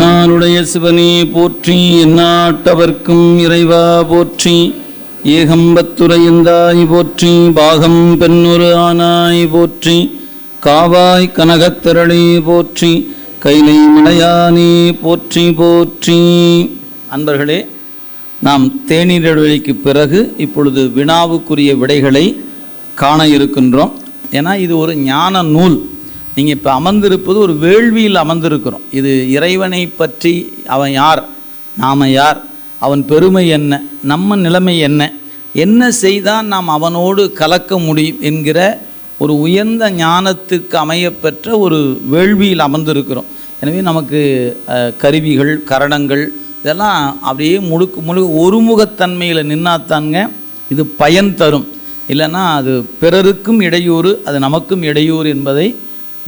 நாளுடைய சிவனே போற்றி எந்நாட்டவர்க்கும் இறைவா போற்றி ஏகம்பத்துரையந்தாய் போற்றி பாகம் பெண்ணுரு ஆனாய் போற்றி காவாய் கனகத்திரளே போற்றி கைலை மலையானே போற்றி போற்றி. அன்பர்களே நாம் தேநீர் இடைவெளிக்கு பிறகு இப்பொழுது வினாவுக்குரிய விடைகளை காண இருக்கின்றோம். ஏன்னா இது ஒரு ஞான நூல். நீங்கள் இப்போ அமர்ந்திருப்பது ஒரு வேள்வியில் அமர்ந்திருக்கிறோம். இது இறைவனை பற்றி அவன் யார்? நாம் யார்? அவன் பெருமை என்ன? நம்ம நிலைமை என்ன? என்ன செய்தால் நாம் அவனோடு கலக்க முடியும் என்கிற ஒரு உயர்ந்த ஞானத்துக்கு அமையப்பெற்ற ஒரு வேள்வியில் அமர்ந்திருக்கிறோம். எனவே நமக்கு கருவிகள் கரணங்கள் இதெல்லாம் அப்படியே முழுக்க முழுக்க ஒருமுகத்தன்மையில் நின்னாத்தாங்க இது பயன் தரும். இல்லைன்னா அது பிறருக்கும் இடையூறு அது நமக்கும் இடையூறு என்பதை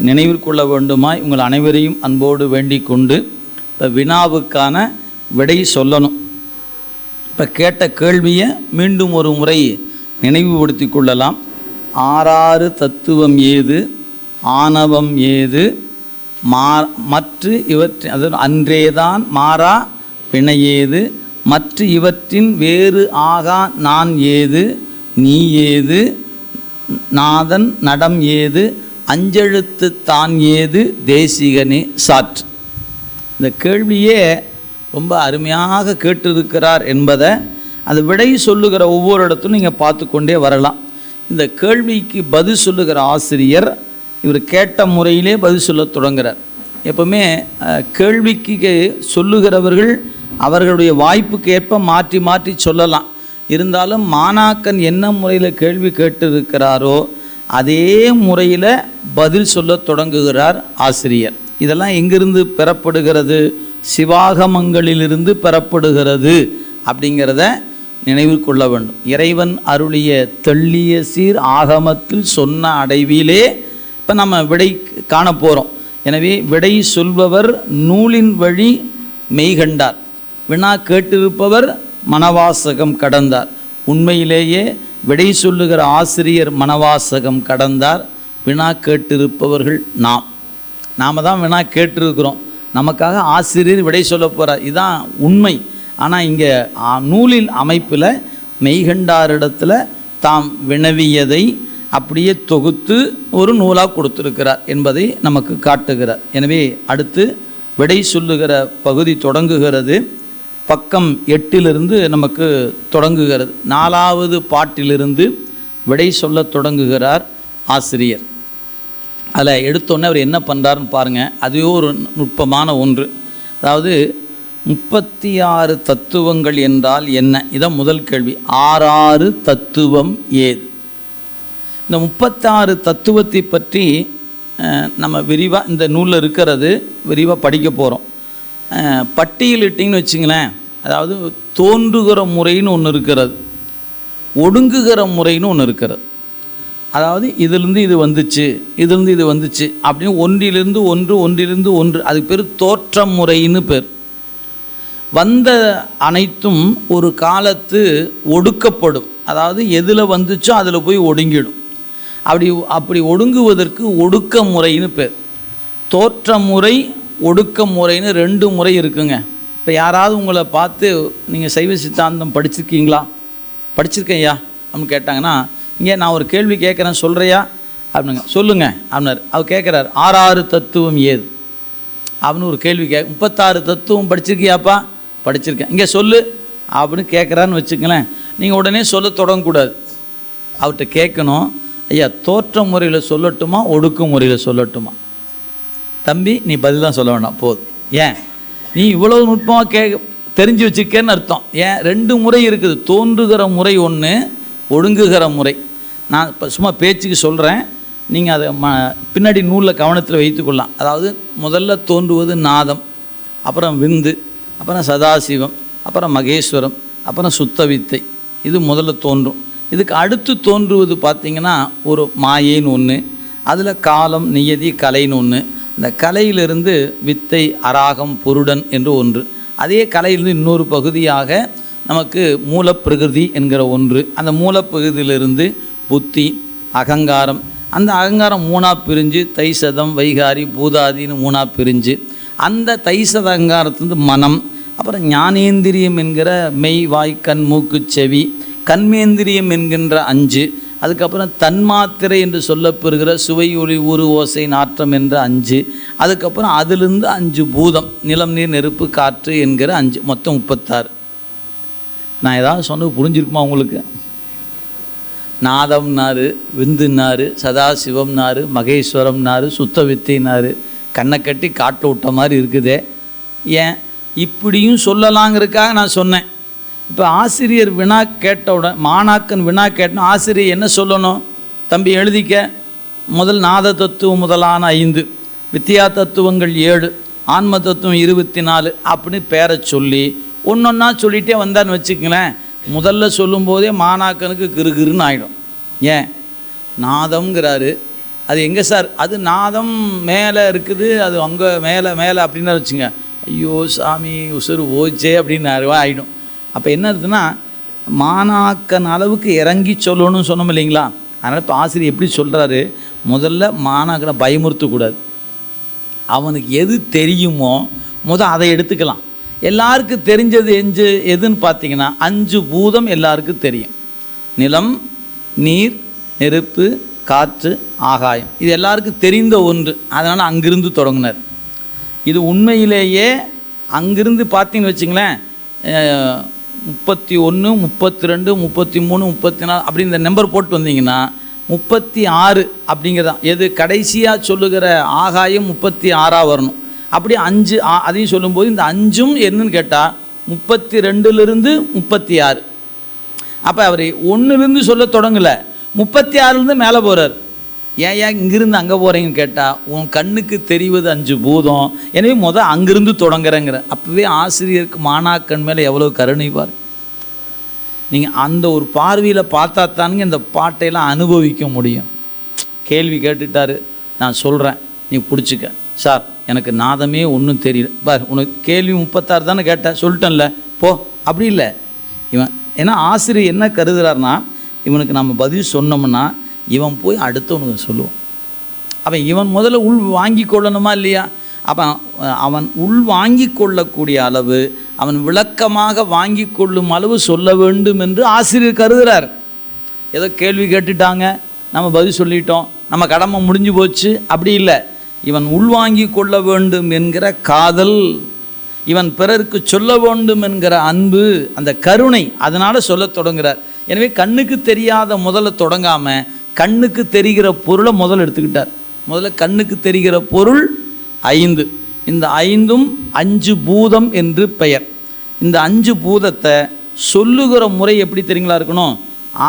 நினைவில் கொள்ள வேண்டுமாய் உங்கள் அனைவரையும் அன்போடு வேண்டிக் கொண்டு இப்போ வினாவுக்கான விடை சொல்லணும். இப்போ கேட்ட கேள்வியை மீண்டும் ஒரு முறை நினைவுபடுத்தி கொள்ளலாம். ஆறாறு தத்துவம் ஏது? ஆணவம் ஏது? மா மற்ற இவற்றின் அது அன்றேதான் மாறா பிணையேது மற்ற இவற்றின் வேறு ஆகா நான் ஏது? நீ ஏது? நாதன் நடம் ஏது? அஞ்செழுத்து தான் ஏது தேசிகனே சாற்று. இந்த கேள்வியே ரொம்ப அருமையாக கேட்டிருக்கிறார் என்பதை அந்த விடை சொல்லுகிற ஒவ்வொரு இடத்தும் நீங்கள் பார்த்து கொண்டே வரலாம். இந்த கேள்விக்கு பதில் சொல்லுகிற ஆசிரியர் இவர் கேட்ட முறையிலே பதில் சொல்லத் தொடங்குறார். எப்பவுமே கேள்விக்கு சொல்லுகிறவர்கள் அவர்களுடைய வாய்ப்புக்கு ஏற்ப மாற்றி மாற்றி சொல்லலாம். இருந்தாலும் மாணாக்கன் என்ன முறையில் கேள்வி கேட்டிருக்கிறாரோ அதே முறையில் பதில் சொல்லத் தொடங்குகிறார் ஆசிரியர். இதெல்லாம் எங்கிருந்து பெறப்படுகிறது? சிவாகமங்களிலிருந்து பெறப்படுகிறது அப்படிங்கிறத நினைவு கொள்ள வேண்டும். இறைவன் அருளிய தெள்ளிய சீர் ஆகமத்தில் சொன்ன அடைவிலே இப்போ நம்ம விடை காண போகிறோம் எனவே விடை சொல்பவர் நூலின் வழி மெய்கண்டார் வினா கேட்டிருப்பவர் மனவாசகம் கடந்தார். உண்மையிலேயே விடை சொல்லுகிற ஆசிரியர் மனவாசகம் கடந்தார். வினா கேட்டிருப்பவர்கள் நாம். நாம் தான் வினா கேட்டிருக்கிறோம். நமக்காக ஆசிரியர் விடை சொல்ல போகிறார் இதுதான் உண்மை. ஆனால் இங்கே நூலின் அமைப்பில் மெய்கண்டாரிடத்தில் தாம் வினவியதை அப்படியே தொகுத்து ஒரு நூலாக கொடுத்துருக்கிறார் என்பதை நமக்கு காட்டுகிறார். எனவே அடுத்து விடை சொல்லுகிற பகுதி தொடங்குகிறது. பக்கம் எட்டிலிருந்து நமக்கு தொடங்குகிறது. நாலாவது பாட்டிலிருந்து விடை சொல்லத் தொடங்குகிறார் ஆசிரியர். அதில் எடுத்தோடனே அவர் என்ன பண்ணுறாருன்னு பாருங்கள் அதுவே ஒரு நுட்பமான ஒன்று. அதாவது முப்பத்தி ஆறு தத்துவங்கள் என்றால் என்ன? இதான் முதல் கேள்வி. ஆறாறு தத்துவம் ஏது? இந்த முப்பத்தாறு தத்துவத்தை பற்றி நம்ம விரிவாக இந்த நூலில் இருக்கிறது விரிவாக படிக்க போகிறோம் பட்டியலிட்டிங்கன்னு வச்சுங்களேன். அதாவது தோன்றுகிற முறைன்னு ஒன்று இருக்கிறது. ஒடுங்குகிற முறைன்னு ஒன்று இருக்கிறது. அதாவது இதிலிருந்து இது வந்துச்சு இதிலிருந்து இது வந்துச்சு அப்படின்னு ஒன்றிலிருந்து ஒன்று ஒன்றிலிருந்து ஒன்று அதுக்கு பேர் தோற்ற முறைன்னு பேர். வந்த அனைத்தும் ஒரு காலத்து ஒடுக்கப்படும். அதாவது எதில் வந்துச்சோ அதில் போய் ஒடுங்கிடும். அப்படி அப்படி ஒடுங்குவதற்கு ஒடுக்க முறைன்னு பேர். தோற்ற முறை ஒடுக்க முறைன்னு ரெண்டு முறை இருக்குங்க. இப்போ யாராவது உங்களை பார்த்து நீங்கள் சைவ சித்தாந்தம் படிச்சிருக்கீங்களா? படிச்சிருக்கேன் ஐயா அப்படின்னு கேட்டாங்கன்னா இங்கே நான் ஒரு கேள்வி கேட்குறேன் சொல்கிறியா அப்படிங்க சொல்லுங்க அப்படின்னார். அவர் கேட்குறாரு ஆறாறு தத்துவம் ஏது? அப்படின்னு ஒரு கேள்வி கே முப்பத்தாறு தத்துவம் படிச்சிருக்கியாப்பா? படிச்சிருக்கேன். இங்கே சொல்லு அப்படின்னு கேட்குறான்னு வச்சுக்கங்களேன். நீங்கள் உடனே சொல்ல தொடங்கக்கூடாது. அவர்கிட்ட கேட்கணும் ஐயா தோற்ற முறையில் சொல்லட்டுமா ஒடுக்கும் முறையில் சொல்லட்டுமா? தம்பி நீ பதில் தான் சொல்ல வேண்டாம் போதும். ஏன்? நீ இவ்வளவு நுட்பமாக கே தெரிஞ்சு வச்சுருக்கேன்னு அர்த்தம். ஏன்? ரெண்டு முறை இருக்குது. தோன்றுகிற முறை ஒன்று ஒடுங்குகிற முறை. நான் இப்போ சும்மா பேச்சுக்கு சொல்கிறேன் நீங்கள் அதை ம பின்னாடி நூலில் கவனத்தில் வைத்துக்கொள்ளலாம் அதாவது முதல்ல தோன்றுவது நாதம் அப்புறம் விந்து அப்புறம் சதாசிவம் அப்புறம் மகேஸ்வரம் அப்புறம் சுத்த வித்தை இது முதல்ல தோன்றும். இதுக்கு அடுத்து தோன்றுவது பார்த்திங்கன்னா ஒரு மாயேன்னு ஒன்று அதில் காலம் நியதி கலைன்னு ஒன்று இந்த கலையிலிருந்து வித்தை அராகம் பொருடன் என்று ஒன்று. அதே கலையிலிருந்து இன்னொரு பகுதியாக நமக்கு மூலப்பிரகிருதி என்கிற ஒன்று. அந்த மூலப்பகுதியிலிருந்து புத்தி அகங்காரம். அந்த அகங்காரம் மூணாக பிரிஞ்சு தைசதம் வைகாரி பூதாதின்னு மூணாக பிரிஞ்சு. அந்த தைசதங்காரத்துலேருந்து மனம் அப்புறம் ஞானேந்திரியம் என்கிற மெய் வாய் கண் மூக்கு செவி கண்மேந்திரியம் என்கின்ற அஞ்சு. அதுக்கப்புறம் தன்மாத்திரை என்று சொல்லப்பெறுகிற சுவை ஒளி ஓசை நாற்றம் என்ற அஞ்சு அதுக்கப்புறம் அதிலிருந்து அஞ்சு பூதம் நிலம் நீர் நெருப்பு காற்று என்கிற அஞ்சு மொத்தம் முப்பத்தாறு. நான் ஏதாவது சொன்னது புரிஞ்சிருக்குமா உங்களுக்கு? நாதம்னாரு விந்துனாரு சதாசிவம்னாரு மகேஸ்வரம்னாரு சுத்த வித்தைனாரு கண்ணை கட்டி காட்டு விட்ட மாதிரி இருக்குதே. ஏன்? இப்படியும் சொல்லலாங்கிறதுக்காக நான் சொன்னேன். இப்போ ஆசிரியர் வினா கேட்டவுடன் மாணாக்கன் வினா கேட்டோம் ஆசிரியர் என்ன சொல்லணும்? தம்பி எழுதிக்க. முதல் நாத தத்துவம் முதலான ஐந்து. வித்தியா தத்துவங்கள் ஏழு ஆன்ம தத்துவம் இருபத்தி நாலு அப்படின்னு பேரை சொல்லி ஒன்றொன்னா சொல்லிகிட்டே வந்தான்னு வச்சுக்கங்களேன் முதல்ல சொல்லும்போதே மாணாக்கனுக்கு கிருகிருன்னு ஆகிடும் ஏன்? நாதம்ங்கிறாரு. அது எங்கே சார்? அது நாதம் மேலே இருக்குது அது அங்கே மேலே மேலே அப்படின்னு வச்சுங்க. ஐயோ சாமி உசுறு ஓச்சே அப்படின்னு ஆகிடும் அப்போ என்ன இருக்குதுன்னா மாணாக்கன் அளவுக்கு இறங்கி சொல்லணும்னு சொன்னோம் இல்லைங்களா? அதனால் இப்போ ஆசிரியர் எப்படி சொல்கிறாரு முதல்ல மாணாக்கனை பயமுறுத்தக்கூடாது. அவனுக்கு எது தெரியுமோ முதல் அதை எடுத்துக்கலாம். எல்லாருக்கும் தெரிஞ்சது எஞ்சு எதுன்னு பார்த்தீங்கன்னா அஞ்சு பூதம் எல்லாருக்கும் தெரியும். நிலம் நீர் நெருப்பு காற்று ஆகாயம். இது எல்லாருக்கும் தெரிந்த ஒன்று. அதனால் அங்கிருந்து தொடங்கினார். இது உண்மையிலேயே அங்கிருந்து பார்த்தீங்கன்னு வச்சுங்களேன் முப்பத்தி ஒன்று முப்பத்தி ரெண்டு முப்பத்தி மூணு முப்பத்தி நாலு அப்படி இந்த நம்பர் போட்டு வந்தீங்கன்னா முப்பத்தி ஆறு அப்படிங்கிறதான் எது கடைசியாக சொல்லுகிற ஆகாயம் முப்பத்தி ஆறாக வரணும். அப்படி அஞ்சு ஆ- அதையும் சொல்லும்போது இந்த அஞ்சும் என்னன்னு கேட்டால் முப்பத்தி ரெண்டுலேருந்து முப்பத்தி ஆறு. அப்போ அவர் ஒன்றுலேருந்து சொல்ல தொடங்கலை. முப்பத்தி ஆறுலேருந்து மேலே போகிறார் ஏன் ஏன் இங்கிருந்து அங்கே போகிறீங்கன்னு கேட்டால் உன் கண்ணுக்கு தெரிவது அஞ்சு பூதம். எனவே முதல் அங்கிருந்து தொடங்குறேங்கிற. அப்போவே ஆசிரியருக்கு மாணாக்கன் மேலே எவ்வளோ கருணை பாரு. நீங்கள் அந்த ஒரு பார்வையில் பார்த்தா தானுங்க இந்த பாட்டையெல்லாம் அனுபவிக்க முடியும். கேள்வி கேட்டுட்டாரு. நான் சொல்கிறேன் நீ பிடிச்சிக்க. சார் எனக்கு நாதமே ஒன்றும் தெரியல. பார் உனக்கு கேள்வி முப்பத்தாறு தானே கேட்டேன் சொல்லிட்டேன்ல. போ. அப்படி இல்லை. இவன் ஏன்னா ஆசிரியர் என்ன கருதுறாருன்னா இவனுக்கு நம்ம பதில் சொன்னோம்னா இவன் போய் அடுத்தவனுக்கு சொல்லுவான். அவன் இவன் முதல்ல உள் வாங்கி கொள்ளணுமா இல்லையா அவன் அவன் உள் வாங்கி கொள்ளக்கூடிய அளவு அவன் விளக்கமாக வாங்கி கொள்ளும் அளவு சொல்ல வேண்டும் என்று ஆசிரியர் கருதுகிறார் ஏதோ கேள்வி கேட்டுட்டாங்க நம்ம பதில் சொல்லிட்டோம் நம்ம கடமை முடிஞ்சு போச்சு அப்படி இல்லை. இவன் உள்வாங்கி கொள்ள வேண்டும் என்கிற காதல் இவன் பிறருக்கு சொல்ல வேண்டும் என்கிற அன்பு அந்த கருணை அதனால் சொல்லத் தொடங்குகிறார் எனவே கண்ணுக்கு தெரியாத முதல்ல தொடங்காமல் கண்ணுக்கு தெரிகிற பொருளை முதல்ல எடுத்துக்கிட்டார். முதல்ல கண்ணுக்கு தெரிகிற பொருள் ஐந்து. இந்த ஐந்தும் அஞ்சு பூதம் என்று பெயர். இந்த அஞ்சு பூதத்தை சொல்லுகிற முறை எப்படி தெரியுங்களா இருக்கணும்?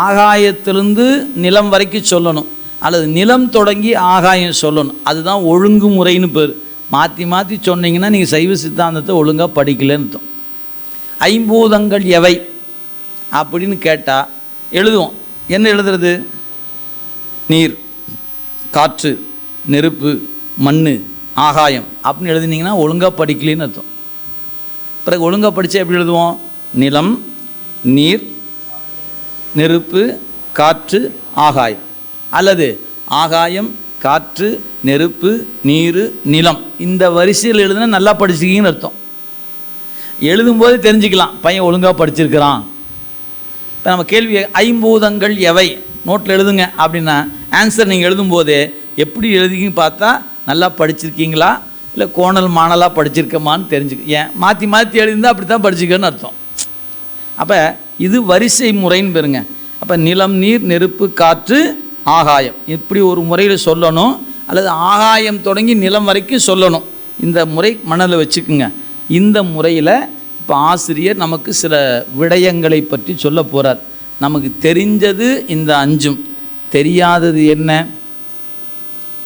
ஆகாயத்திலிருந்து நிலம் வரைக்கும் சொல்லணும். அல்லது நிலம் தொடங்கி ஆகாயம் சொல்லணும். அதுதான் ஒழுங்கு முறைன்னு பேர். மாற்றி மாற்றி சொன்னீங்கன்னா நீங்கள் சைவ சித்தாந்தத்தை ஒழுங்காக படிக்கலன்னு ஐம்பூதங்கள் எவை? அப்படின்னு கேட்டால் எழுதுவோம். என்ன எழுதுறது? நீர் காற்று நெருப்பு மண் ஆகாயம் அப்படின்னு எழுதினீங்கன்னா ஒழுங்காக படிக்கலன்னு அர்த்தம். பிறகு ஒழுங்காக படித்தா எப்படி எழுதுவோம்? நிலம் நீர் நெருப்பு காற்று ஆகாயம். அல்லது ஆகாயம் காற்று நெருப்பு நீர் நிலம் இந்த வரிசையில் எழுதுனா நல்லா படிச்சிருக்கீங்கன்னு அர்த்தம். எழுதும்போது தெரிஞ்சுக்கலாம். பையன் ஒழுங்காக படிச்சிருக்கிறான். இப்போ நம்ம கேள்வி ஐம்பூதங்கள் எவை? நோட்டில் எழுதுங்க அப்படின்னா ஆன்சர் நீங்கள் எழுதும்போதே எப்படி எழுதிங்க பார்த்தா நல்லா படிச்சிருக்கீங்களா? இல்லை கோணல் மாணலாக படிச்சிருக்கமான்னு தெரிஞ்சுக்க. ஏன்? மாற்றி மாற்றி எழுதிருந்தால் அப்படி தான் படிச்சுக்கன்னு அர்த்தம். அப்போ இது வரிசை முறைன்னு பெறுங்க அப்போ நிலம் நீர் நெருப்பு காற்று ஆகாயம். இப்படி ஒரு முறையில் சொல்லணும். அல்லது ஆகாயம் தொடங்கி நிலம் வரைக்கும் சொல்லணும். இந்த முறை மனதில் வச்சுக்குங்க. இந்த முறையில் இப்போ ஆசிரியர் நமக்கு சில விடயங்களை பற்றி சொல்ல போகிறார் நமக்கு தெரிஞ்சது இந்த அஞ்சும். தெரியாதது என்ன?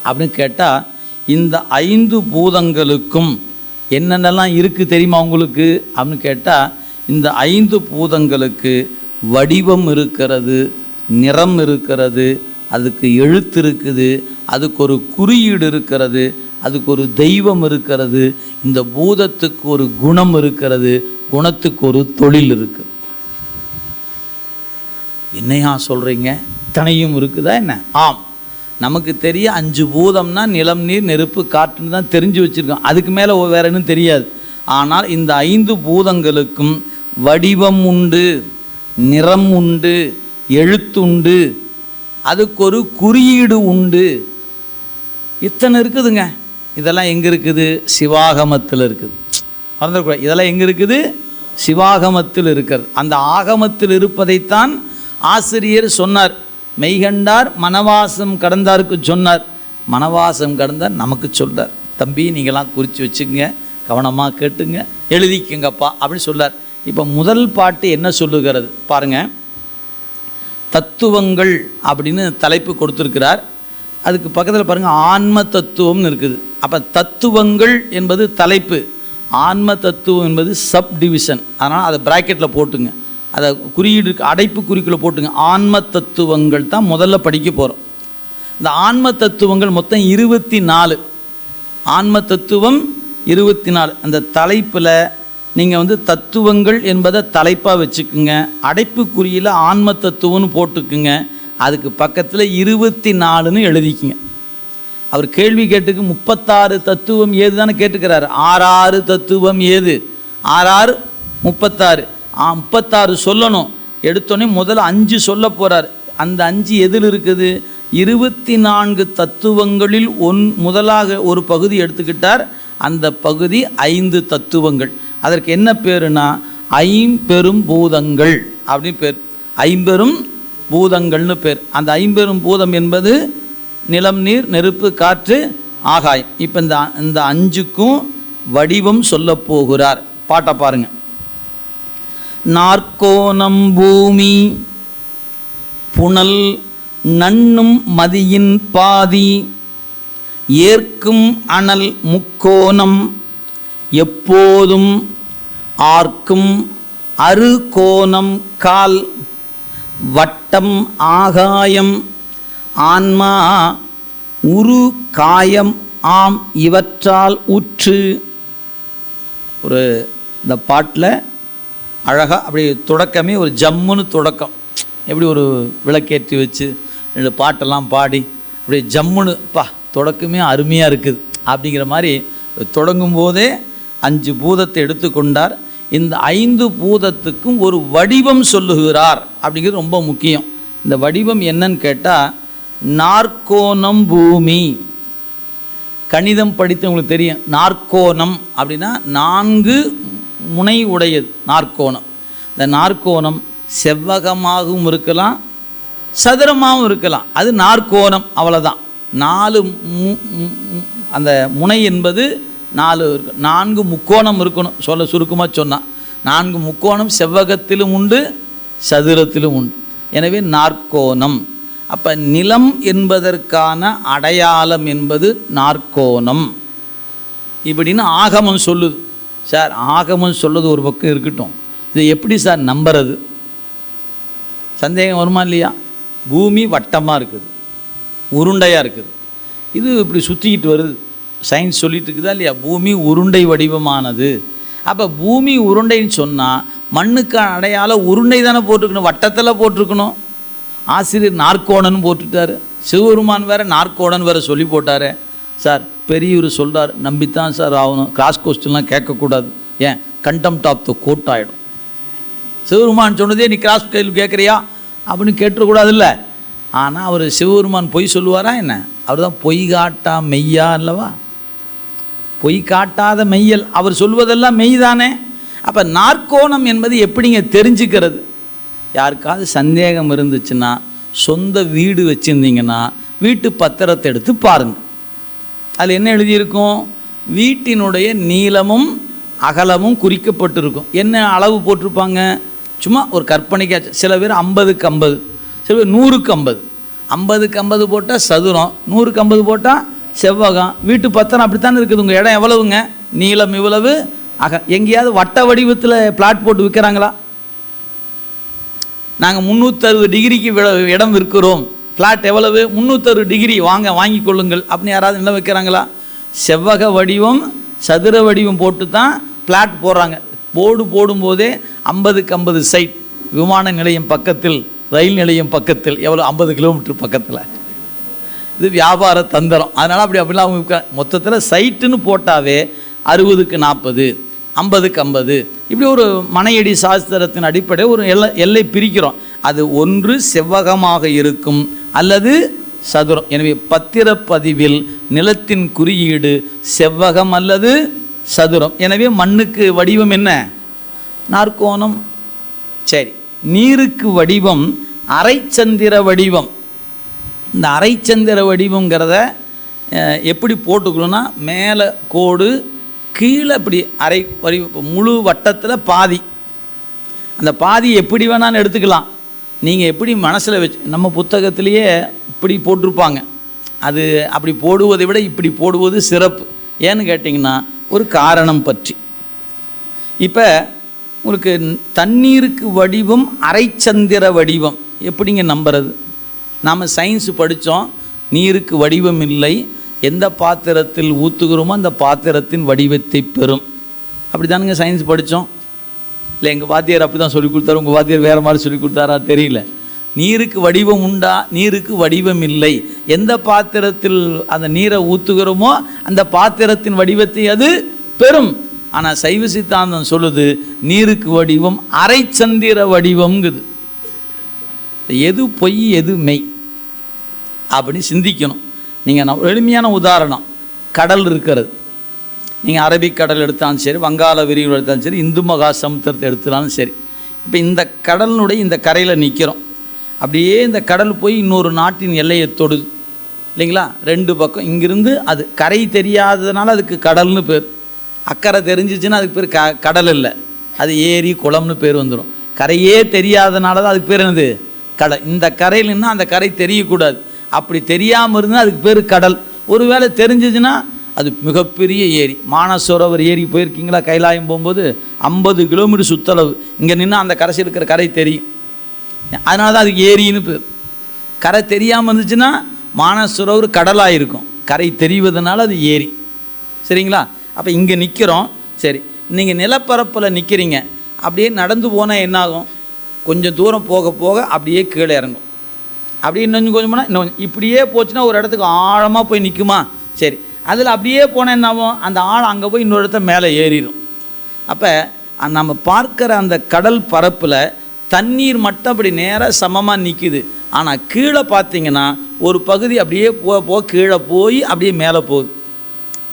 அப்படின்னு கேட்டால் இந்த ஐந்து பூதங்களுக்கும் என்னென்னலாம் இருக்குது தெரியுமா உங்களுக்கு? அப்படின்னு கேட்டால் இந்த ஐந்து பூதங்களுக்கு வடிவம் இருக்கிறது நிறம் இருக்கிறது அதுக்கு எழுத்து இருக்குது அதுக்கு ஒரு குறியீடு இருக்கிறது அதுக்கு ஒரு தெய்வம் இருக்கிறது இந்த பூதத்துக்கு ஒரு குணம் இருக்கிறது குணத்துக்கு ஒரு தொழில் இருக்குது என்னையா சொல்கிறீங்க இத்தனையும் இருக்குதா என்ன? ஆம். நமக்கு தெரிய அஞ்சு பூதம்னா நிலம் நீர் நெருப்பு காற்றுன்னு தான் தெரிஞ்சு வச்சுருக்கோம். அதுக்கு மேலே வேற இன்னும் தெரியாது. ஆனால் இந்த ஐந்து பூதங்களுக்கும் வடிவம் உண்டு நிறம் உண்டு எழுத்துண்டு அதுக்கு ஒரு குறியீடு உண்டு. இத்தனை இருக்குதுங்க. இதெல்லாம் எங்கே இருக்குது? சிவாகமத்தில் இருக்குது. மறந்துடக்கூடாது. இதெல்லாம் எங்கே இருக்குது? சிவாகமத்தில் இருக்கிறது. அந்த ஆகமத்தில் இருப்பதைத்தான் ஆசிரியர் சொன்னார் மெய்கண்டார் மனவாசம் கடந்தாருக்கு சொன்னார். மனவாசம் கடந்தார் நமக்கு சொல்கிறார் தம்பி நீங்களாம் குறித்து வச்சுக்கங்க கவனமாக கேட்டுங்க எழுதிக்கங்கப்பா. அப்படின்னு சொல்லார். இப்போ முதல் பாட்டு என்ன சொல்லுகிறது? பாருங்கள் தத்துவங்கள் அப்படின்னு தலைப்பு கொடுத்துருக்கிறார். அதுக்கு பக்கத்தில் பாருங்கள் ஆன்ம தத்துவம்னு இருக்குது. அப்போ தத்துவங்கள் என்பது தலைப்பு. ஆன்ம தத்துவம் என்பது சப் டிவிஷன். அதனால் அதை ப்ராக்கெட்டில் போட்டுங்க. அதை குறியீடு இருக்கு, அடைப்பு குறிக்குள்ள போட்டுங்க. ஆன்ம தத்துவங்கள் தான் முதல்ல படிக்க போகிறோம் இந்த ஆன்ம தத்துவங்கள் மொத்தம் இருபத்தி நாலு ஆன்ம தத்துவம் இருபத்தி நாலு அந்த தலைப்பில் நீங்கள் வந்து தத்துவங்கள் என்பதை தலைப்பாக வச்சுக்குங்க. அடைப்புக்குறியில் ஆன்ம தத்துவம்னு போட்டுக்குங்க. அதுக்கு பக்கத்தில் இருபத்தி நாலுன்னு எழுதிக்குங்க. அவர் கேள்வி கேட்டுக்கு முப்பத்தாறு தத்துவம் ஏது தானே கேட்டுக்கிறார். ஆறாறு தத்துவம் ஏது? ஆறாறு முப்பத்தாறு. முப்பத்தாறு சொல்லணும். எடுத்தோடனே முதல்ல அஞ்சு சொல்ல போகிறார் அந்த அஞ்சு எதில் இருக்குது? இருபத்தி நான்கு தத்துவங்களில் ஒன் முதலாக ஒரு பகுதி எடுத்துக்கிட்டார். அந்த பகுதி ஐந்து தத்துவங்கள். அதற்கு என்ன பேருனா? ஐம்பெரும் பூதங்கள் அப்படின்னு பேர். ஐம்பெரும் பூதங்கள்னு பேர். அந்த ஐம்பெரும் பூதம் என்பது நிலம் நீர் நெருப்பு காற்று ஆகாயம். இப்போ இந்த இந்த அஞ்சுக்கும் வடிவம் சொல்ல போகிறார். பாட்டை பாருங்கள் நாற்கோணம் பூமி புனல் நன்னும் மதியின் பாதி ஏற்கும் அனல் முக்கோணம் எப்போதும் ஆர்க்கும் அரு கோணம் கால் வட்டம் ஆகாயம் ஆன்மா உரு காயம் ஆம் இவற்றால் உற்று. ஒரு இந்த பாட்டில் அழகாக அப்படி தொடக்கமே ஒரு ஜம்முன்னு தொடக்கம். எப்படி ஒரு விளக்கேற்றி வச்சு ரெண்டு பாட்டெல்லாம் பாடி அப்படியே ஜம்முன்னு பா தொடக்கமே அருமையாக இருக்குது. அப்படிங்கிற மாதிரி தொடங்கும் போதே அஞ்சு பூதத்தை எடுத்துக்கொண்டார். இந்த ஐந்து பூதத்துக்கும் ஒரு வடிவம் சொல்லுகிறார். அப்படிங்கிறது ரொம்ப முக்கியம். இந்த வடிவம் என்னன்னு கேட்டால் நாற்கோணம் பூமி. கணிதம் படித்து உங்களுக்கு தெரியும். நாற்கோணம் அப்படின்னா நான்கு முனை உடையது நாற்கோணம். இந்த நாற்கோணம் செவ்வகமாகவும் இருக்கலாம் சதுரமாகவும் இருக்கலாம். அது நாற்கோணம் அவ்வளோதான் நாலு மு- அந்த முனை என்பது நாலு இருக்கும் நான்கு முக்கோணம் இருக்கணும். சொல்ல சுருக்கமாக சொன்னால் நான்கு முக்கோணம் செவ்வகத்திலும் உண்டு சதுரத்திலும் உண்டு. எனவே நாற்கோணம். அப்போ நிலம் என்பதற்கான அடையாளம் என்பது நாற்கோணம். இப்படின்னு ஆகமம் சொல்லுது. சார் ஆகமம் சொல்லுது ஒரு பக்கம் இருக்கட்டும். இதை எப்படி சார் நம்புறது? சந்தேகம் வருமா இல்லையா? பூமி வட்டமாக இருக்குது. உருண்டையாக இருக்குது. இது இப்படி சுற்றிக்கிட்டு வருது. சயின்ஸ் சொல்லிட்டு இருக்குதா இல்லையா? பூமி உருண்டை வடிவமானது. அப்போ பூமி உருண்டைன்னு சொன்னால் மண்ணுக்கு அடையாளம் உருண்டை தானே போட்டிருக்கணும். வட்டத்தில் போட்டிருக்கணும். ஆசிரியர் நாற்கோணன்னு போட்டுட்டாரு. சிவபெருமான் வேறு நாற்கோணன் வேறு சொல்லி போட்டார். சார் பெரியவர் சொல்கிறார் நம்பித்தான் சார் ஆகணும். கிராஸ் கொஸ்டின்லாம் கேட்கக்கூடாது. ஏன்? கண்டெம்ட் ஆஃப் த கோட் ஆகிடும் சிவபெருமான் சொன்னதே நீ கிராஸ் கையில் கேட்குறியா? அப்படின்னு கேட்டுறக்கூடாதுல்ல. ஆனால் அவர் சிவபெருமான் பொய் சொல்லுவாரா என்ன? அவர் தான் பொய் காட்டா மெய்யா அல்லவா? பொய் காட்டாத மெய்யல். அவர் சொல்வதெல்லாம் மெய் தானே அப்போ நாற்கோணம் என்பது எப்படிங்க தெரிஞ்சுக்கிறது? யாருக்காவது சந்தேகம் இருந்துச்சுன்னா சொந்த வீடு வச்சுருந்தீங்கன்னா வீட்டு பத்திரத்தை எடுத்து பாருங்கள் அதில் என்ன எழுதியிருக்கும்? வீட்டினுடைய நீளமும் அகலமும் குறிக்கப்பட்டிருக்கும். என்ன அளவு போட்டிருப்பாங்க? சும்மா ஒரு கற்பனைக்காச்சு சில பேர் ஐம்பதுக்கு ஐம்பது சில பேர் நூறுக்கு ஐம்பது. ஐம்பதுக்கு ஐம்பது போட்டால் சதுரம் நூறுக்கு ஐம்பது போட்டால் செவ்வகம். வீட்டு பத்திரம் அப்படித்தானே இருக்குது? உங்கள் இடம் எவ்வளவுங்க? நீளம் இவ்வளவு அக எங்கேயாவது வட்ட வடிவத்தில் பிளாட் போட்டு விற்கிறாங்களா நாங்கள் முந்நூற்றறுபது டிகிரிக்கு இடம் விற்கிறோம். ஃப்ளாட் எவ்வளவு? முந்நூற்றறு டிகிரி வாங்க வாங்கி கொள்ளுங்கள். அப்படின்னு யாராவது நிலம் வைக்கிறாங்களா? செவ்வக வடிவம் சதுர வடிவம் போட்டு தான் ஃப்ளாட் போடுறாங்க. போர்டு போடும்போதே ஐம்பதுக்கு ஐம்பது சைட் விமான நிலையம் பக்கத்தில் ரயில் நிலையம் பக்கத்தில். எவ்வளோ ஐம்பது கிலோமீட்டர் பக்கத்தில். இது வியாபார தந்திரம். அதனால் அப்படி அப்படிலாம் அவங்க மொத்தத்தில் சைட்டுன்னு போட்டாவே அறுபதுக்கு நாற்பது ஐம்பதுக்கு ஐம்பது. இப்படி ஒரு மனையடி சாஸ்திரத்தின் அடிப்படை ஒரு எல்லை எல்லை பிரிக்கிறோம். அது ஒன்று செவ்வகமாக இருக்கும். அல்லது சதுரம். எனவே பத்திரப்பதிவில் நிலத்தின் குறியீடு செவ்வகம் அல்லது சதுரம். எனவே மண்ணுக்கு வடிவம் என்ன? நாற்கோணம். சரி. நீருக்கு வடிவம் அரைச்சந்திர வடிவம். இந்த அரைச்சந்திர வடிவங்கிறத எப்படி போட்டுக்கணும்னா மேலே கோடு கீழே இப்படி அரை வடிவம் முழு வட்டத்தில் பாதி. அந்த பாதி எப்படி வேணாலும் எடுத்துக்கலாம். நீங்கள் எப்படி மனசில் வச்சு நம்ம புத்தகத்திலேயே இப்படி போட்டிருப்பாங்க. அது அப்படி போடுவதை விட இப்படி போடுவது சிறப்பு. ஏன்னு கேட்டிங்கன்னா ஒரு காரணம் பற்றி. இப்போ உங்களுக்கு தண்ணீருக்கு வடிவம் அரைச்சந்திர வடிவம் எப்படிங்க நம்புறது? நாம் சயின்ஸு படித்தோம் நீருக்கு வடிவம் இல்லை எந்த பாத்திரத்தில் ஊற்றுகிறோமோ அந்த பாத்திரத்தின் வடிவத்தை பெறும். அப்படி தானுங்க சயின்ஸ் படித்தோம் இல்லை எங்கள் வாத்தியார் அப்படி தான் சொல்லி கொடுத்தாரு உங்கள் வாத்தியார் வேறு மாதிரி சொல்லி கொடுத்தாரா தெரியல. நீருக்கு வடிவம் உண்டா? நீருக்கு வடிவம் இல்லை. எந்த பாத்திரத்தில் அந்த நீரை ஊற்றுகிறோமோ அந்த பாத்திரத்தின் வடிவத்தை அது பெறும். ஆனால் சைவ சித்தாந்தம் சொல்லுது நீருக்கு வடிவம் அரைச்சந்திர வடிவம்ங்குது. எது பொய் எது மெய்? அப்படி சிந்திக்கணும். நீங்கள் நான் எளிமையான உதாரணம் கடல் இருக்கிறது. நீங்கள் அரபிக்கடல் எடுத்தாலும் சரி வங்காள விரிவு எடுத்தாலும் சரி இந்து மகா சமுத்திரத்தை எடுத்தாலும் சரி. இப்போ இந்த கடலினுடைய இந்த கரையில் நிற்கிறோம் அப்படியே இந்த கடல் போய் இன்னொரு நாட்டின் எல்லையை தொடுது. இல்லைங்களா? ரெண்டு பக்கம். இங்கிருந்து அது கரை தெரியாததுனால அதுக்கு கடல்னு பேர். அக்கறை தெரிஞ்சிச்சுன்னா அதுக்கு பேர் க கடல் இல்லை. அது ஏரி குளம்னு பேர் வந்துடும் கரையே தெரியாதனால தான் அதுக்கு பேர் என்னது? கடல். இந்த கரையில் அந்த கரை தெரியக்கூடாது. அப்படி தெரியாமல் இருந்தால் அதுக்கு பேர் கடல். ஒருவேளை தெரிஞ்சிச்சுன்னா அது மிகப்பெரிய ஏரி. மானசரோவர் ஏரி போயிருக்கீங்களா? கைலாயம் போகும்போது ஐம்பது கிலோமீட்டர் சுற்றளவு இங்கே நின்று அந்த கரைசி இருக்கிற கரை தெரியும். அதனால தான் அதுக்கு ஏரின்னு பேர். கரை தெரியாமல் இருந்துச்சுன்னா மானசரோவர் கடலாக இருக்கும் கரை தெரிவதனால அது ஏரி. சரிங்களா? அப்போ இங்கே நிற்கிறோம் சரி. நீங்கள் நிலப்பரப்பில் நிற்கிறீங்க அப்படியே நடந்து போனால் என்னாகும்? கொஞ்சம் தூரம் போக போக அப்படியே கீழே இறங்கும். அப்படியே இன்னும் கொஞ்சம் போனால் இன்னும் கொஞ்சம். இப்படியே போச்சுன்னா ஒரு இடத்துக்கு ஆழமாக போய் நிற்குமா சரி. அதில் அப்படியே போனால் என்ன அந்த ஆள் அங்கே போய் இன்னொரு இடத்த மேலே ஏறிடும் அப்போ நம்ம பார்க்குற அந்த கடல் பரப்பில் தண்ணீர் மட்டும் அப்படி நேராக சமமாக நிற்கிது ஆனால் கீழே பார்த்தீங்கன்னா ஒரு பகுதி அப்படியே போக போக கீழே போய் அப்படியே மேலே போகுது.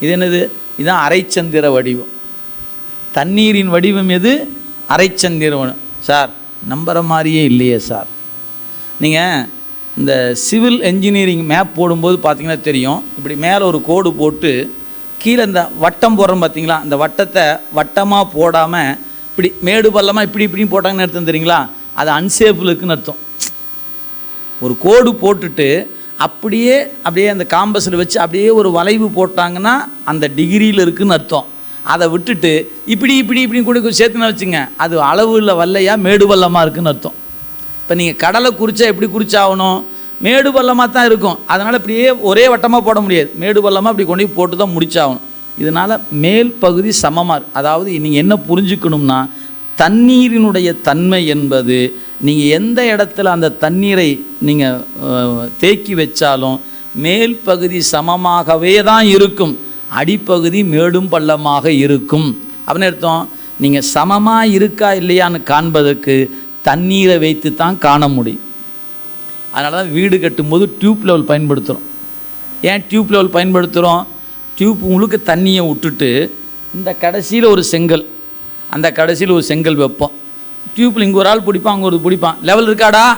இது என்னது? இதுதான் அரைச்சந்திர வடிவம். தண்ணீரின் வடிவம் எது? அரைச்சந்திர வடிவம் சார் நம்புகிற மாதிரியே இல்லையே சார். நீங்கள் இந்த சிவில் என்ஜினியரிங் மேப் போடும்போது பார்த்திங்கன்னா தெரியும். இப்படி மேலே ஒரு கோடு போட்டு கீழே இந்த வட்டம் போடுறோம் பார்த்தீங்களா? அந்த வட்டத்தை வட்டமாக போடாமல் இப்படி மேடு பள்ளமாக இப்படி இப்படின்னு போட்டாங்கன்னு அர்த்தம் தெரியுங்களா? அது அன்சேஃபில் இருக்குன்னு அர்த்தம். ஒரு கோடு போட்டுட்டு அப்படியே அப்படியே அந்த காம்பஸில் வச்சு அப்படியே ஒரு வளைவு போட்டாங்கன்னா அந்த டிகிரியில் இருக்குன்னு அர்த்தம். அதை விட்டுட்டு இப்படி இப்படி இப்படி கூட சேர்த்துன்னு வச்சுங்க. அது அளவு இல்லை வல்லையா மேடு பள்ளமாக இருக்குன்னு அர்த்தம். இப்போ நீங்கள் கடலை குறித்தா எப்படி குறிச்சாகணும்? மேடு பள்ளமாக தான் இருக்கும். அதனால் இப்படியே ஒரே வட்டமாக போட முடியாது. மேடு பள்ளமாக அப்படி கொண்டு போய் போட்டு தான் முடிச்சாகணும். இதனால் மேல் பகுதி சமமாக அதாவது நீங்கள் என்ன புரிஞ்சுக்கணும்னா தண்ணீரினுடைய தன்மை என்பது நீங்கள் எந்த இடத்துல அந்த தண்ணீரை நீங்கள் தேக்கி வச்சாலும் மேல் பகுதி சமமாகவே தான் இருக்கும். அடிப்பகுதி மேடும் பள்ளமாக இருக்கும். அப்படின்னு அர்த்தம். நீங்கள் சமமாக இருக்கா இல்லையான்னு காண்பதற்கு தண்ணீரை வைத்து தான் காண முடியும். அதனால தான் வீடு கட்டும்போது டியூப் லெவல் பயன்படுத்துகிறோம் ஏன் டியூப் லெவல் பயன்படுத்துகிறோம் டியூப் முழுக்க தண்ணியை விட்டுட்டு இந்த கடைசியில் ஒரு செங்கல் அந்த கடைசியில் ஒரு செங்கல் வைப்போம். டியூப்பில் இங்கே ஒரு ஆள் பிடிப்பான் அங்கே ஒரு பிடிப்பான். லெவல் இருக்காடா?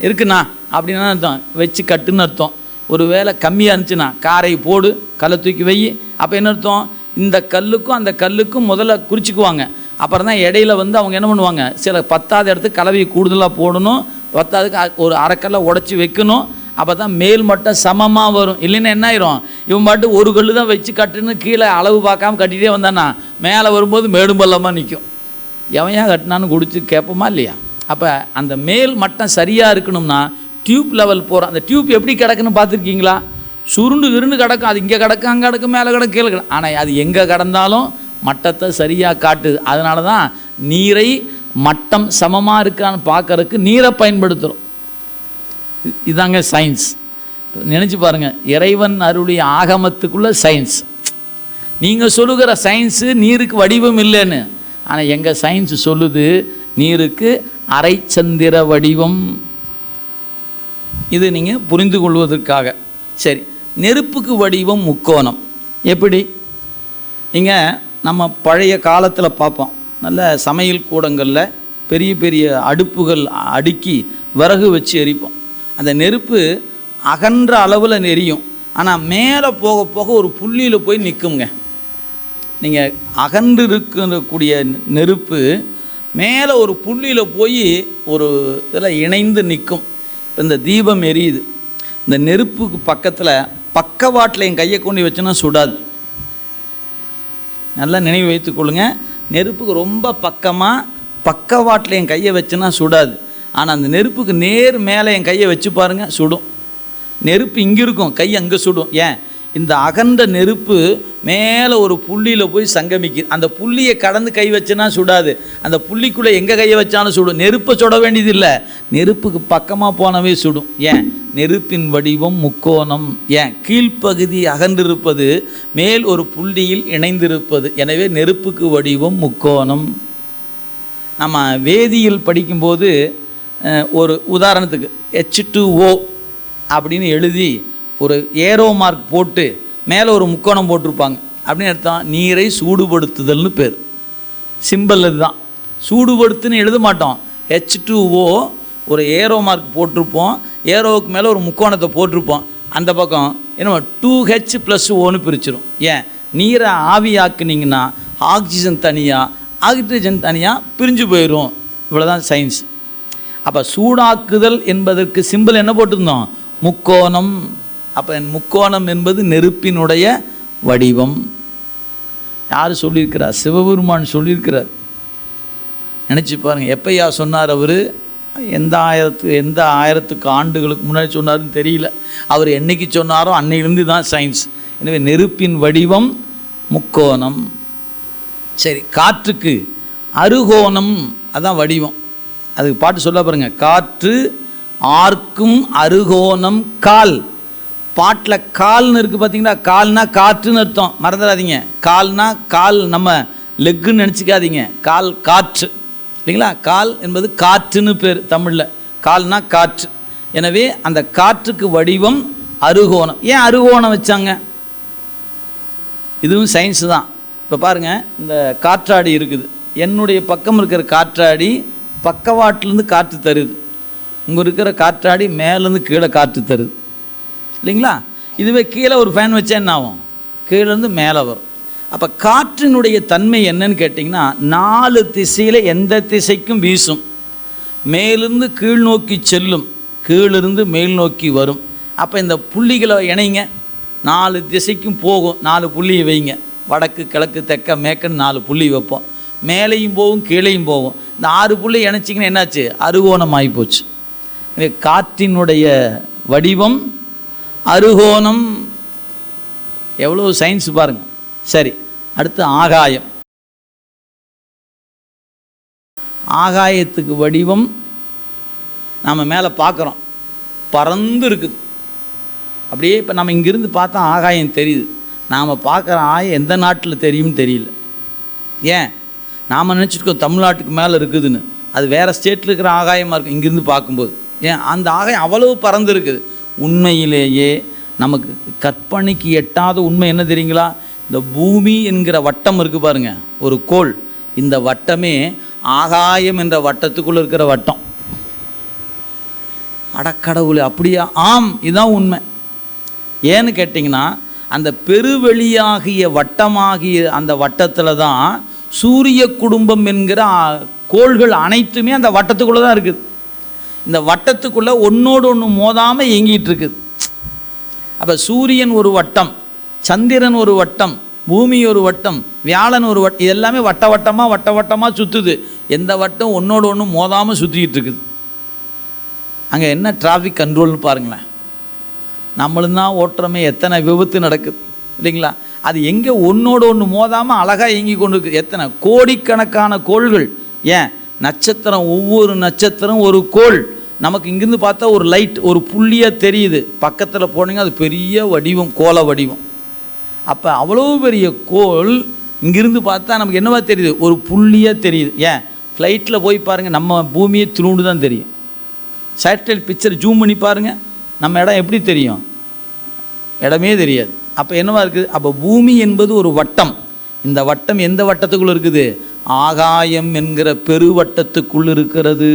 இருக்குண்ணா. அப்படின்னா அர்த்தம். வச்சு கட்டுன்னு அர்த்தம். ஒரு வேலை கம்மியாக இருந்துச்சுன்னா காரை போடு கல்லை தூக்கி வை. அப்போ என்ன அர்த்தம்? இந்த கல்லுக்கும் அந்த கல்லுக்கும் முதல்ல குறிச்சிக்குவாங்க. அப்புறம் தான் இடையில வந்து அவங்க என்ன பண்ணுவாங்க? சில பத்தாவது இடத்துக்கு கலவையை கூடுதலாக போடணும். பத்தாவதுக்கு அ- ஒரு அரைக்கல்லை உடச்சி வைக்கணும். அப்போ தான் மேல் மட்டம் சமமாக வரும். இல்லைன்னா என்ன ஆயிரும்? இவன் பாட்டு ஒரு கல் தான் வச்சு கட்டுன்னு கீழே அளவு பார்க்காம கட்டிகிட்டே வந்தானா மேலே வரும்போது மேடும் பள்ளமாக நிற்கும் எவன் ஏன் கட்டினான்னு குடிச்சு கேட்போமா இல்லையா? அப்போ அந்த மேல் மட்டம் சரியாக இருக்கணும்னா டியூப் லெவல் போகிற அந்த டியூப் எப்படி கிடக்குன்னு பார்த்துருக்கீங்களா? சுருண்டு விருண்டு கிடக்கும். அது இங்கே கிடக்கும் அங்கே கிடக்கும் மேலே கிடக்கும் கீழே கிடக்கும். ஆனால் அது எங்கே கிடந்தாலும் மட்டத்தை சரியாக காட்டுது. அதனால தான் நீரை மட்டம் சமமாக இருக்கான்னு பார்க்கறதுக்கு நீரை பயன்படுத்துகிறோம் இதாங்க சயின்ஸ் நினச்சி பாருங்கள் இறைவன் அருளிய ஆகமத்துக்குள்ளே சயின்ஸ் நீங்கள் சொல்லுகிற சயின்ஸு நீருக்கு வடிவம் இல்லைன்னு. ஆனால் எங்கள் சயின்ஸ் சொல்லுது நீருக்கு அரைச்சந்திர வடிவம். இது நீங்கள் புரிந்து கொள்வதற்காக. சரி நெருப்புக்கு வடிவம் முக்கோணம். எப்படி? இங்கே நம்ம பழைய காலத்தில் பார்ப்போம். நல்ல சமையல் கூடங்களில் பெரிய பெரிய அடுப்புகள் அடுக்கி விறகு வச்சு எரிப்போம். அந்த நெருப்பு அகன்ற அளவில் நெரியும். ஆனால் மேலே போக போக ஒரு புள்ளியில் போய் நிற்குங்க நீங்கள் அகன்று இருக்கக்கூடிய நெருப்பு மேலே ஒரு புள்ளியில் போய் ஒரு இதில் இணைந்து நிற்கும் இப்போ இந்த தீபம் எரியுது. இந்த நெருப்புக்கு பக்கத்தில் பக்கவாட்டில் என் கையை கொண்டு வச்சோன்னா சுடாது. நல்லா நினைவு வைத்துக்கொள்ளுங்க நெருப்புக்கு ரொம்ப பக்கமாக பக்கவாட்டில் என் கையை வச்சேன்னா சுடாது. ஆனால் அந்த நெருப்புக்கு நேர் மேலே என் கையை வச்சு பாருங்கள் சுடும். நெருப்பு இங்கே இருக்கும் கை அங்கே சுடும். ஏன்? இந்த அகன்ற நெருப்பு மேலே ஒரு புள்ளியில் போய் சங்கமிக்குது அந்த புள்ளியை கடந்து கை வச்சேன்னா சுடாது. அந்த புள்ளிக்குள்ளே எங்கே கையை வச்சாலும் சுடும். நெருப்பை சுட வேண்டியதில்லை. நெருப்புக்கு பக்கமாக போனவே சுடும். ஏன்? நெருப்பின் வடிவம் முக்கோணம். ஏன்? கீழ்ப்பகுதி அகன்றிருப்பது மேல் ஒரு புள்ளியில் இணைந்திருப்பது. எனவே நெருப்புக்கு வடிவம் முக்கோணம். நம்ம வேதியியல் படிக்கும்போது ஒரு உதாரணத்துக்கு ஹெச் டூ ஓ அப்படின்னு எழுதி ஒரு ஏரோ மார்க் போட்டு மேலே ஒரு முக்கோணம் போட்டிருப்பாங்க. அப்படின்னு எடுத்தான் நீரை சூடுபடுத்துதல்னு பேர். சிம்பிள் இதுதான். சூடுபடுத்துன்னு எழுத மாட்டோம். ஹெச் டூ ஓ ஒரு ஏரோ மார்க் போட்டிருப்போம். ஏரோவுக்கு மேலே ஒரு முக்கோணத்தை போட்டிருப்போம். அந்த பக்கம் என்னமோ டூ ஹெச் ப்ளஸ் ஒன்று பிரிச்சிடும் ஏன்? நீரை ஆவியாக்குனீங்கன்னா ஆக்சிஜன் தனியாக ஆக்சிஜன் தனியாக பிரிஞ்சு போயிடும் இவ்வளோதான் சயின்ஸ் அப்போ சூடாக்குதல் என்பதற்கு சிம்பிள் என்ன போட்டிருந்தோம்? முக்கோணம். அப்போ முக்கோணம் என்பது நெருப்பினுடைய வடிவம். யார் சொல்லியிருக்கிறார்? சிவபெருமான் சொல்லியிருக்கிறார். நினச்சி பாருங்கள் எப்பையா சொன்னார் அவர்? எந்த ஆயிரத்து எந்த ஆயிரத்துக்கு ஆண்டுகளுக்கு முன்னாடி சொன்னாருன்னு தெரியல. அவர் என்னைக்கு சொன்னாரோ அன்னையிலேருந்து தான் சயின்ஸ் எனவே நெருப்பின் வடிவம் முக்கோணம். சரி காற்றுக்கு அருகோணம் அதான் வடிவம். அதுக்கு பாட்டு சொல்ல பாருங்க. காற்று ஆர்க்கும் அருகோணம் கால். பாட்டில் கால்னு இருக்குது பார்த்தீங்களா கால்னா காற்றுன்னு அர்த்தம். மறந்துடாதீங்க. கால்னா கால் நம்ம லெக்குன்னு நினச்சிக்காதீங்க. கால் காற்று. இல்லைங்களா? கால் என்பது காற்றுன்னு பேர் தமிழில். கால்னா காற்று. எனவே அந்த காற்றுக்கு வடிவம் அருகோணம். ஏன் அருகோணம் வச்சாங்க? இதுவும் சயின்ஸ் தான். இப்போ பாருங்கள் இந்த காற்றாடி இருக்குது. என்னுடைய பக்கம் இருக்கிற காற்றாடி பக்கவாட்டிலேருந்து காற்று தருது. இங்கே இருக்கிற காற்றாடி மேலேருந்து கீழே காற்று தருது. இல்லைங்களா? இதுவே கீழே ஒரு ஃபேன் வச்சா என்ன ஆகும்? கீழேருந்து மேலே வரும். அப்போ காற்றினுடைய தன்மை என்னன்னு கேட்டிங்கன்னா நாலு திசையில் எந்த திசைக்கும் வீசும். மேலிருந்து கீழ் நோக்கி செல்லும். கீழிருந்து மேல் நோக்கி வரும். அப்போ இந்த புள்ளிகளை இணைங்க. நாலு திசைக்கும் போகும். நாலு புள்ளியை வைங்க. வடக்கு கிழக்கு தெற்க மேற்குன்னு நாலு புள்ளி வைப்போம். மேலேயும் போகும் கீழேயும் போகும். இந்த ஆறு புள்ளி இணைச்சிங்கன்னா என்னாச்சு? அருகோணம் ஆகிப்போச்சு காற்றினுடைய வடிவம் அருகோணம். எவ்வளோ சயின்ஸ் பாருங்கள் சரி. அடுத்து ஆகாயம். ஆகாயத்துக்கு வடிவம் நாம் மேலே பார்க்குறோம் பறந்து இருக்குது. அப்படியே இப்போ நம்ம இங்கிருந்து பார்த்தா ஆகாயம் தெரியுது. நாம் பார்க்குற ஆயம் எந்த நாட்டில் தெரியும்னு தெரியல. ஏன்? நாம் நினச்சிருக்கோம் தமிழ்நாட்டுக்கு மேலே இருக்குதுன்னு. அது வேறு ஸ்டேட்டில் இருக்கிற ஆகாயமாக இருக்கும் இங்கிருந்து பார்க்கும்போது. ஏன்? அந்த ஆகாயம் அவ்வளவு பறந்து இருக்குது. உண்மையிலேயே நமக்கு கற்பனைக்கு எட்டாத உண்மை என்ன தெரியுங்களா? இந்த பூமி என்கிற வட்டம் இருக்குது பாருங்க ஒரு கோள். இந்த வட்டமே ஆகாயம் என்ற வட்டத்துக்குள்ளே இருக்கிற வட்டம். அடக்கடவுளே அப்படியா? ஆம் இதுதான் உண்மை. ஏன்னு கேட்டிங்கன்னா அந்த பெருவெளியாகிய வட்டமாகிய அந்த வட்டத்தில் தான் சூரிய குடும்பம் என்கிற கோள்கள் அனைத்துமே அந்த வட்டத்துக்குள்ளே தான் இருக்குது. இந்த வட்டத்துக்குள்ளே ஒன்றோடு ஒன்று மோதாமல் இயங்கிட்டு இருக்குது. அப்போ சூரியன் ஒரு வட்டம். சந்திரன் ஒரு வட்டம் பூமி ஒரு வட்டம் வியாழன் ஒரு வட்டம் இது எல்லாமே வட்ட வட்டமாக வட்ட வட்டமாக சுற்றுது எந்த வட்டம் ஒன்றோடு ஒன்று மோதாமல் சுற்றிக்கிட்டு இருக்குது. அங்கே என்ன டிராஃபிக் கண்ட்ரோல்னு பாருங்களேன். நம்மளும் தான் ஓட்டுறமே எத்தனை விபத்து நடக்குது இல்லைங்களா? அது எங்கே ஒன்றோடு ஒன்று மோதாமல் அழகாக இயங்கி கொண்டு இருக்குது எத்தனை கோடிக்கணக்கான கோள்கள். ஏன்? நட்சத்திரம் ஒவ்வொரு நட்சத்திரம் ஒரு கோள். நமக்கு இங்கிருந்து பார்த்தா ஒரு லைட் ஒரு புள்ளியாக தெரியுது. பக்கத்தில் போனீங்க அது பெரிய வடிவம் கோல வடிவம். அப்போ அவ்வளோ பெரிய கோள் இங்கிருந்து பார்த்தா நமக்கு என்னவா தெரியுது? ஒரு புள்ளியாக தெரியுது. ஏன்? ஃப்ளைட்டில் போய் பாருங்கள் நம்ம பூமியை திருண்டு தான் தெரியும். சேட்டலைட் பிக்சர் ஜூம் பண்ணி பாருங்கள் நம்ம இடம் எப்படி தெரியும்? இடமே தெரியாது. அப்போ என்னவா இருக்குது? அப்போ பூமி என்பது ஒரு வட்டம். இந்த வட்டம் எந்த வட்டத்துக்குள்ளே இருக்குது? ஆகாயம் என்கிற பெருவட்டத்துக்குள் இருக்கிறது.